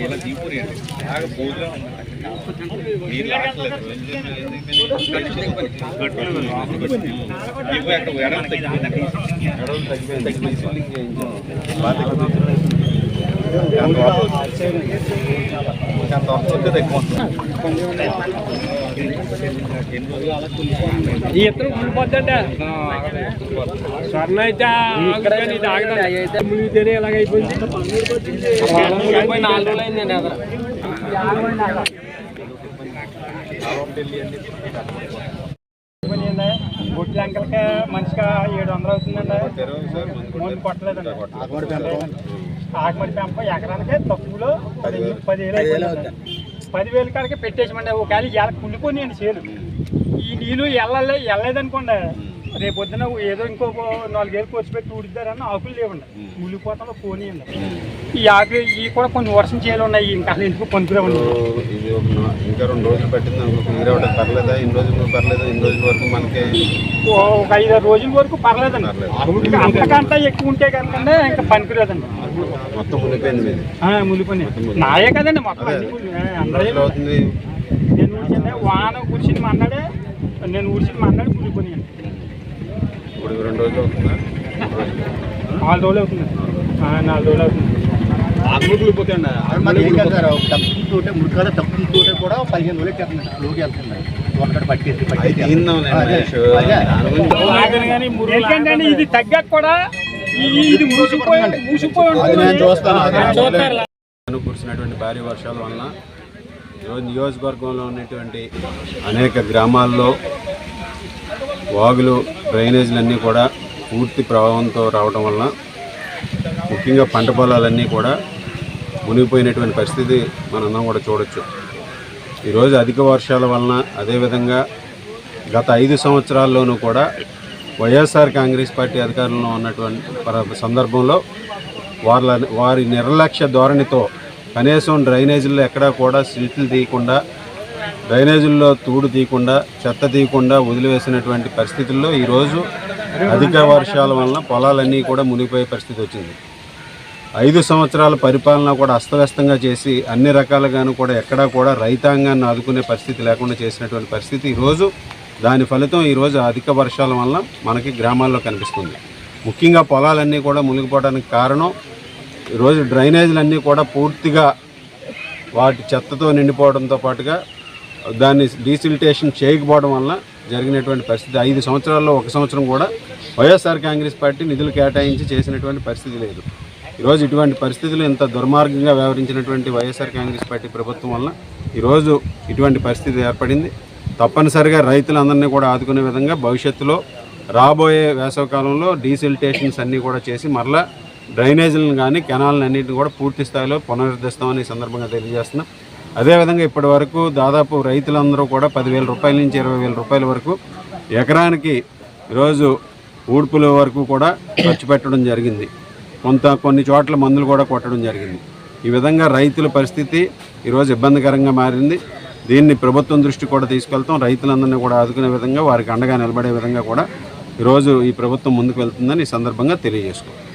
ఇలా దీపూరి అండి బాగా ఎడలు తగ్గిపోయింది తగ్గిపోయింది ఈ కూలిపోద్దంటే స్వర్ణ అయితే ఇలాగ అయిపోయింది. నాలుగు రోజులు అయిందండి అక్కడ. బొట్టి అంకలకి మనిషిగా ఏడు వందలు అవుతుందండి. ముందు కొట్టలేదండి. ఆకుమడి పెంప ఎకరానికి తక్కువలో పదివేలు పదివేలు అవుతుంది పదివేలు కాడికి పెట్టేసామండి కాలి ఇలా కుళ్ళిపోయినాయండి చేలు ఈ నీళ్ళు వెళ్ళలే వెళ్ళలేదనుకోండి రేపు పొద్దున ఏదో ఇంకో నాలుగేళ్ళు కోసి పెట్టి ఊడిద్దారని ఆకులు లేవండి. మునిగిపోతాలో పోనీయండి ఈ ఆకులు ఇవి కూడా కొన్ని వర్షం చేయాలి ఉన్నాయి ఇంకా ఎందుకు పనికిరావండి ఇది ఇంకా రెండు రోజులు పట్టింది క్లియర్ అవ్వడం పర్లేదా? ఇన్ని రోజులు పర్లేదా? ఇన్ని రోజుల వరకు మనకి ఒక ఐదు ఆరు రోజుల వరకు పర్లేదండి. అంతకంతా ఎక్కువ ఉంటే కనుకంటే ఇంకా పనికిరాదండి. మొత్తం మునిగిపోయింది మీది. ములిపని నాయే కదండి మొత్తం అందరూ నేను ఊడ్చిందే వాన కూర్చుని మన్నాడే నేను ఊడ్చిన మన్నాడు ములిపోయి ఇప్పుడు రెండు రోజులు అవుతుందా? నాలుగు రోజులు అవుతుంది. ఆ, నాలుగు రోజులు అవుతుంది. కూడా పదిహేను రోజులు లోకి ఒకటి పట్టేసి పట్టేసి ఎందుకంటే ఇది తగ్గాక కూడా ఇది మూసిపోయి చూస్తాను. కురిసినటువంటి భారీ వర్షాల వలన ఈరోజు నియోజకవర్గంలో ఉన్నటువంటి అనేక గ్రామాల్లో వాగులు డ్రైనేజీలన్నీ కూడా పూర్తి ప్రభావంతో రావడం వలన ముఖ్యంగా పంట పొలాలన్నీ కూడా మునిగిపోయినటువంటి పరిస్థితి మనందరం కూడా చూడొచ్చు. ఈరోజు అధిక వర్షాల వలన అదేవిధంగా గత ఐదు సంవత్సరాల్లోనూ కూడా వైఎస్ఆర్ కాంగ్రెస్ పార్టీ అధికారంలో ఉన్నటువంటి సందర్భంలో వాళ్ళ వారి నిర్లక్ష్య ధోరణితో కనీసం డ్రైనేజీల్లో ఎక్కడా కూడా సీట్లు తీయకుండా డ్రైనేజీల్లో తూడు తీయకుండా చెత్త తీయకుండా వదిలివేసినటువంటి పరిస్థితుల్లో ఈరోజు అధిక వర్షాల వలన పొలాలన్నీ కూడా మునిగిపోయే పరిస్థితి వచ్చింది. ఐదు సంవత్సరాల పరిపాలన కూడా అస్తవ్యస్తంగా చేసి అన్ని రకాలుగాను కూడా ఎక్కడా కూడా రైతాంగాన్ని ఆదుకునే పరిస్థితి లేకుండా చేసినటువంటి పరిస్థితి ఈరోజు దాని ఫలితం ఈరోజు అధిక వర్షాల వలన మనకి గ్రామాల్లో కనిపిస్తుంది. ముఖ్యంగా పొలాలన్నీ కూడా మునిగిపోవడానికి కారణం ఈరోజు డ్రైనేజీలన్నీ కూడా పూర్తిగా వాటి చెత్తతో నిండిపోవడంతో పాటుగా దాన్ని డీసిల్టేషన్ చేయకపోవడం వల్ల జరిగినటువంటి పరిస్థితి. ఐదు సంవత్సరాల్లో ఒక సంవత్సరం కూడా వైఎస్ఆర్ కాంగ్రెస్ పార్టీ నిధులు కేటాయించి చేసినటువంటి పరిస్థితి లేదు. ఈరోజు ఇటువంటి పరిస్థితులు ఇంత దుర్మార్గంగా వ్యవహరించినటువంటి వైఎస్ఆర్ కాంగ్రెస్ పార్టీ ప్రభుత్వం వల్ల ఈరోజు ఇటువంటి పరిస్థితి ఏర్పడింది. తప్పనిసరిగా రైతులందరినీ కూడా ఆదుకునే విధంగా భవిష్యత్తులో రాబోయే వేసవకాలంలో డీసిల్టేషన్స్ అన్నీ కూడా చేసి మరలా డ్రైనేజీలను కానీ కెనాలను అన్నింటిని కూడా పూర్తి స్థాయిలో పునరుద్ధరిస్తామని సందర్భంగా తెలియజేస్తున్నాం. అదేవిధంగా ఇప్పటి వరకు దాదాపు రైతులందరూ కూడా పదివేల రూపాయల నుంచి ఇరవై వేల రూపాయల వరకు ఎకరానికి ఈరోజు ఊడ్పుల వరకు కూడా ఖర్చు పెట్టడం జరిగింది. కొంత కొన్ని చోట్ల మందులు కూడా కొట్టడం జరిగింది. ఈ విధంగా రైతుల పరిస్థితి ఈరోజు ఇబ్బందికరంగా మారింది. దీన్ని ప్రభుత్వం దృష్టి కూడా తీసుకెళ్తాం. రైతులందరినీ కూడా ఆదుకునే విధంగా వారికి అండగా నిలబడే విధంగా కూడా ఈరోజు ఈ ప్రభుత్వం ముందుకు వెళ్తుందని ఈ సందర్భంగా తెలియజేసుకోవాలి